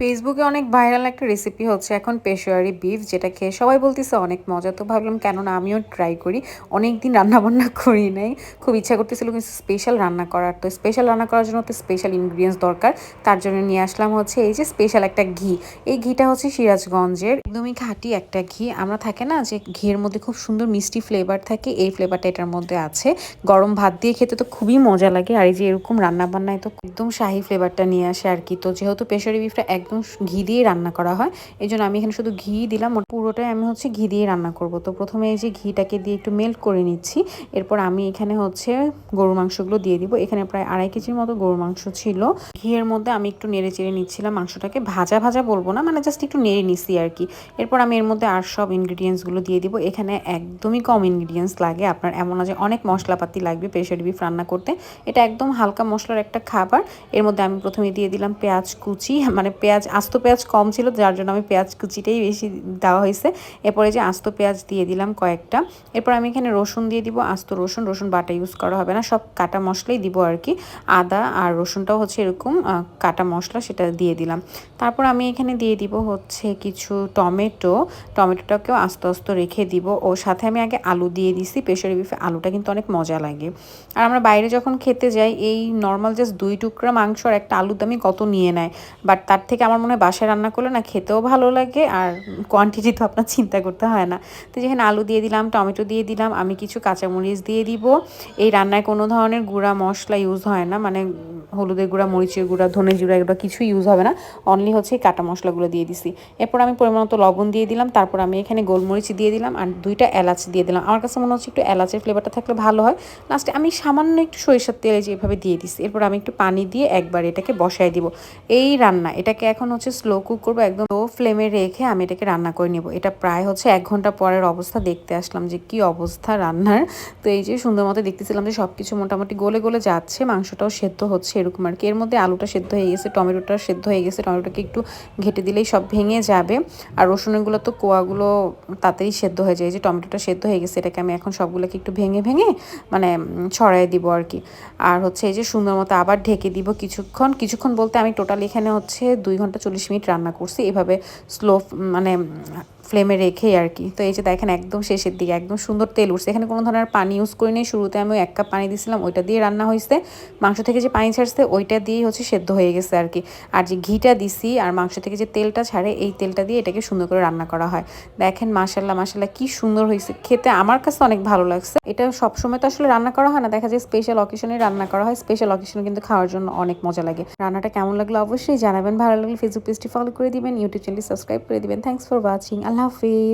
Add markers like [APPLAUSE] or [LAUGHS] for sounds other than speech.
ফেসবুকে অনেক ভাইরাল একটা রেসিপি হচ্ছে এখন পেশোয়ারি বিফ যেটা খেয়ে সবাই বলতেছে অনেক মজা। তো ভাবলাম কেন না আমিও ট্রাই করি। অনেক দিন রান্নাবান্না [LAUGHS] করি নাই। খুব ইচ্ছা করতেছিল কিন্তু স্পেশাল রান্না করার। তো স্পেশাল রান্না করার জন্য তো স্পেশাল ইনগ্রিডিয়েন্টস দরকার। তার জন্য নিয়ে আসলাম হচ্ছে এই যে স্পেশাল একটা ঘি। এই ঘিটা হচ্ছে সিরাজগঞ্জের একদমই খাঁটি একটা ঘি। আমরা থাকে না যে ঘিয়ের মধ্যে খুব সুন্দর মিষ্টি ফ্লেভার থাকে, এই ফ্লেভারটা এটার মধ্যে আছে। গরম ভাত দিয়ে খেতে তো খুবই মজা লাগে। আর এই যে এরকম রান্না বান্নায় তো একদম শাহি ফ্লেভারটা নিয়ে আসে আর কি। তো যেহেতু পেশারি বিফটা একদম ঘি দিয়ে রান্না করা হয়। এই জন্য আমি এখানে শুধু ঘি দিলাম। পুরোটাই আমি হচ্ছে ঘি দিয়ে রান্না করব। তো প্রথমে এই যে ঘিটাকে দিয়ে একটু মেল্ট করে নিচ্ছি। এরপর আমি এখানে হচ্ছে গরু মাংসগুলো দিয়ে দিব। এখানে প্রায় আড়াই কেজির মতো গরু মাংস ছিল। ঘিয়ের মধ্যে আমি একটু নেড়ে চেড়ে নিচ্ছিলাম মাংসটাকে। ভাজা ভাজা বলব না মানে জাস্ট একটু নেড়ে নিছি আর কি। এরপর আমি এর মধ্যে আর সব ইনগ্রিডিয়েন্টসগুলো দিয়ে দিব। এখানে একদমই কম ইনগ্রিডিয়েন্টস লাগে। আপনার এমন যে অনেক মশলাপাতি লাগবে প্রেশার বিফ রান্না করতে। এটা একদম হালকা মশলার একটা খাবার। এর মধ্যে আমি প্রথমে দিয়ে দিলাম পেঁয়াজ কুচি। মানে পেঁয়াজ আস্ত পেঁয়াজ কম ছিল, যার জন্য আমি পেঁয়াজ কুচিটাই বেশি দেওয়া হয়েছে। এরপরে যে আস্ত পেঁয়াজ দিয়ে দিলাম কয়েকটা, এরপর আমি এখানে রসুন দিয়ে দিব, আস্ত রসুন রসুন বাটা ইউজ করা হবে না, সব কাটা মশলাই দিব আর কি। আদা আর রসুনটাও হচ্ছে এরকম কাটা মশলা সেটা দিয়ে দিলাম। তারপর আমি এখানে দিয়ে দিব হচ্ছে কিছু টমেটো, টমেটোটাকেও আস্তে আস্তে রেখে দিব। ও, সাথে আমি আগে আলু দিয়ে দিছি প্রেশারি বিফে আলুটা কিন্তু অনেক মজা লাগে। আর আমরা বাইরে যখন খেতে যাই, এই নর্মাল জাস্ট দুই টুকরা মাংস আর একটা আলুর দামই কত নিয়ে নেয়? বাট তার থেকে আমার মনে হয় বাসায় রান্না করলে না খেতেও ভালো লাগে আর কোয়ান্টিটি তো আপনার চিন্তা করতে হয় না। তো যেখানে আলু দিয়ে দিলাম, টমেটো দিয়ে দিলাম, আমি কিছু কাঁচামরিচ দিয়ে দিব। এই রান্নায় কোনো ধরনের গুঁড়া মশলা ইউজ হয় না মানে হলুদের গুঁড়া, মরিচের গুঁড়া, ধনে জিরা এগুলো কিছু ইউজ হবে না। অনলি হচ্ছে এই কাটা মশলাগুলো দিয়ে দিছি। এরপর আমি পরিমাণ মতো লবণ দিয়ে দিলাম, তারপর আমি এখানে গোলমরিচ দিয়ে দিলাম আর দুইটা এলাচ দিয়ে দিলাম। আমার কাছে মনে হচ্ছে একটু এলাচের ফ্লেভারটা থাকলে ভালো হয়। লাস্টে আমি সামান্য একটু সরিষার তেলে যেভাবে দিয়ে দিছি। এরপর আমি একটু পানি দিয়ে একবার এটাকে বসাই দিব। এই রান্না, এটাকে এখন হচ্ছে স্লো কুক করব, একদম লো ফ্লেমে রেখে আমি এটাকে রান্না করে নেব। এটা প্রায় হচ্ছে এক ঘণ্টা পরের অবস্থা দেখতে আসলাম যে কি অবস্থা রান্নার। তো এই যে সুন্দর মতো দেখতেছিলাম যে সব কিছু মোটামুটি গলে গলে যাচ্ছে, মাংসটাও সেদ্ধ হচ্ছে এরকম আর কি। এর মধ্যে আলুটা সেদ্ধ হয়ে গেছে, টমেটোটা সেদ্ধ হয়ে গেছে টমেটোকে একটু ঘেটে দিলেই সব ভেঙে যাবে। আর রসুনগুলো তো কোয়াগুলো তাড়াতাড়ি সেদ্ধ হয়ে যায় যে টমেটোটা সেদ্ধ হয়ে গেছে, এটাকে আমি এখন সবগুলোকে একটু ভেঙে ভেঙে মানে ছড়াই দিব আর কি। আর হচ্ছে এই যে সুন্দর মতো আবার ঢেকে দিব কিছুক্ষণ। কিছুক্ষণ বলতে আমি টোটাল এখানে হচ্ছে দুই ঘণ্টা চল্লিশ মিনিট রান্না করছি। এভাবে স্লো মানে ফ্লেমে রেখেই আর কি। তো এই যে দেখেন একদম শেষের দিকে, একদম সুন্দর তেল উঠছে। এখানে কোনো ধরনের পানি ইউজ করি নি শুরুতে আমি এক কাপ পানি দিয়েছিলাম ওইটা দিয়ে রান্না হয়েছে। মাংস থেকে যে পানি ছাড়ছে, ওইটা দিয়েই হচ্ছে সেদ্ধ হয়ে গেছে আর কি। আর যে ঘিটা দিছি আর মাংস থেকে যে তেলটা ছাড়ে, এই তেলটা দিয়ে এটাকে সুন্দর করে রান্না করা হয়। দেখেন মাসাল্লাহ মাসাল্লাহ কি সুন্দর হয়েছে। খেতে আমার কাছে অনেক ভালো লাগছে। এটা সবসময় তো আসলে রান্না করা হয় না। দেখা যায় স্পেশাল অকেশনে রান্না করা হয়। স্পেশাল অকেশনে কিন্তু খাওয়ার জন্য অনেক মজা লাগে। রান্নাটা কেমন লাগল অবশ্যই জানাবেন। ভালো লাগলে ফেসবুক পেজটি ফলো করে দিবেন। ইউটিউব চ্যানেলটি সাবস্ক্রাইব করে দিবেন। থ্যাংকস ফর ওয়াচিং আল্লাহ হাফিজ